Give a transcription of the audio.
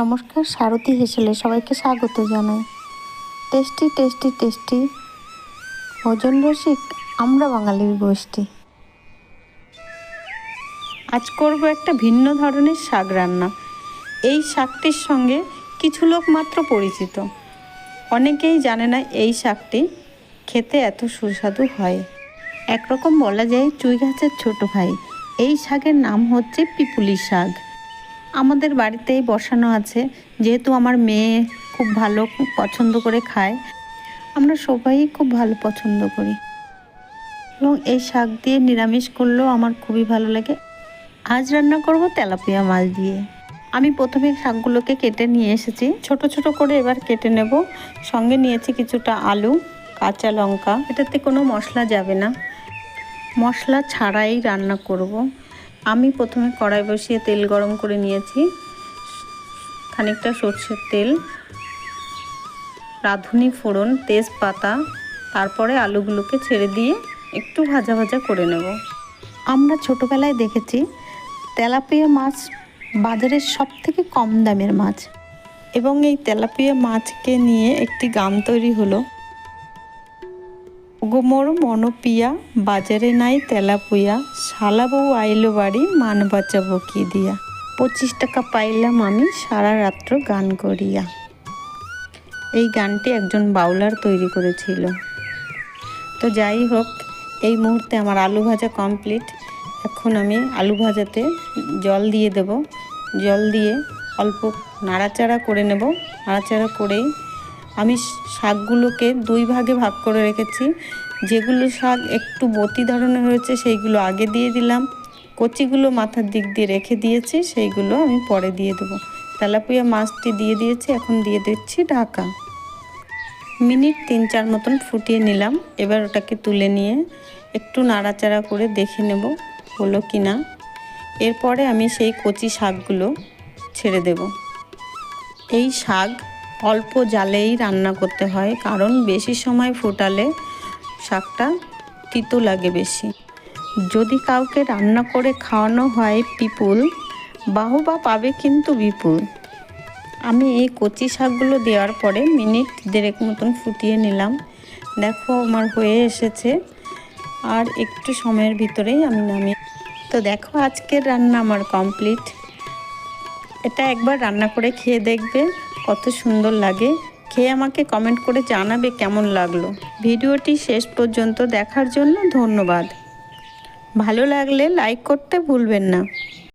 নমস্কার, সারথী হেসেলে সবাইকে স্বাগত জানাই। টেস্টি টেস্টি টেস্টি ভোজন রসিক আমরা বাঙালির গোষ্ঠী। আজ করব একটা ভিন্ন ধরনের শাক রান্না। এই শাকটির সঙ্গে কিছু লোক মাত্র পরিচিত। অনেকেই জানে না এই শাকটি খেতে এত সুস্বাদু হয়। একরকম বলা যায় চুই গাছের ছোট ভাই। এই শাকের নাম হচ্ছে পিপুলি শাক। আমাদের বাড়িতেই বসানো আছে। যেহেতু আমার মেয়ে খুব ভালো পছন্দ করে খায়, আমরা সবাই খুব ভালো পছন্দ করি। এবং এই শাক দিয়ে নিরামিষ করলেও আমার খুবই ভালো লাগে। আজ রান্না করব তেলাপিয়া মাছ দিয়ে। আমি প্রথমে শাকগুলোকে কেটে নিয়ে এসেছি। ছোট ছোট করে এবার কেটে নেব। সঙ্গে নিয়েছি কিছুটা আলু, কাঁচা লঙ্কা। এটাতে কোনো মশলা যাবে না। মশলা ছাড়াই রান্না করব। আমি প্রথমে কড়াই বসিয়ে তেল গরম করে নিয়েছি। খানিকটা সর্ষের তেল, রাঁধুনি ফোড়ন, তেজপাতা, তারপরে আলুগুলোকে ছেড়ে দিয়ে একটু ভাজা ভাজা করে নেব। আমরা ছোটোবেলায় দেখেছি, তেলাপিয়া মাছ বাজারের সব থেকে কম দামের মাছ। এবং এই তেলাপিয়া মাছকে নিয়ে একটি গান তৈরি হলো। গোমর মনপিয়া, বাজারে নাই তেলাপুয়া, শালা আইলো বাড়ি, মান বাঁচাবো কি দিয়া? পঁচিশ টাকা পাইলাম আমি, সারা রাত্র গান করিয়া। এই গানটি একজন বাউলার তৈরি করেছিল। তো যাই হোক, এই মুহূর্তে আমার আলু ভাজা কমপ্লিট। এখন আমি আলু ভাজাতে জল দিয়ে দেব। জল দিয়ে অল্প নাড়াচাড়া করে নেব। নাড়াচাড়া করেই আমি শাকগুলোকে দুই ভাগে ভাগ করে রেখেছি। যেগুলো শাক একটু বতি ধরনের হয়েছে, সেইগুলো আগে দিয়ে দিলাম। কচিগুলো মাথার দিক দিয়ে রেখে দিয়েছি, সেইগুলো আমি পরে দিয়ে দেবো। তেলাপিয়া মাছটি দিয়ে দিয়েছি, এখন দিয়ে দিচ্ছি ঢাকা। মিনিট তিন চার মতন ফুটিয়ে নিলাম। এবার ওটাকে তুলে নিয়ে একটু নাড়াচাড়া করে দেখে নেব হলো কি না। এরপরে আমি সেই কচি শাকগুলো ছেড়ে দেব। এই শাক অল্প জালেই রান্না করতে হয়, কারণ বেশি সময় ফোটালে শাকটা তিতো লাগে বেশি। যদি কাউকে রান্না করে খাওয়ানো হয় পিপুল বাহবা পাবে কিন্তু বিপুল। আমি এই কচি শাকগুলো দেওয়ার পরে মিনিট দেড়েক মতন ফুটিয়ে নিলাম। দেখো আমার হয়ে এসেছে। আর একটু সময়ের ভিতরেই আমি নামি তো দেখো আজকের রান্না আমার কমপ্লিট। এটা একবার রান্না করে খেয়ে দেখবে। কত সুন্দর লাগে। খেয়ে আমাকে কমেন্ট করে জানাবে কেমন লাগল। ভিডিওটি শেষ পর্যন্ত দেখার জন্য ধন্যবাদ। ভালো লাগলে লাইক করতে ভুলবেন না।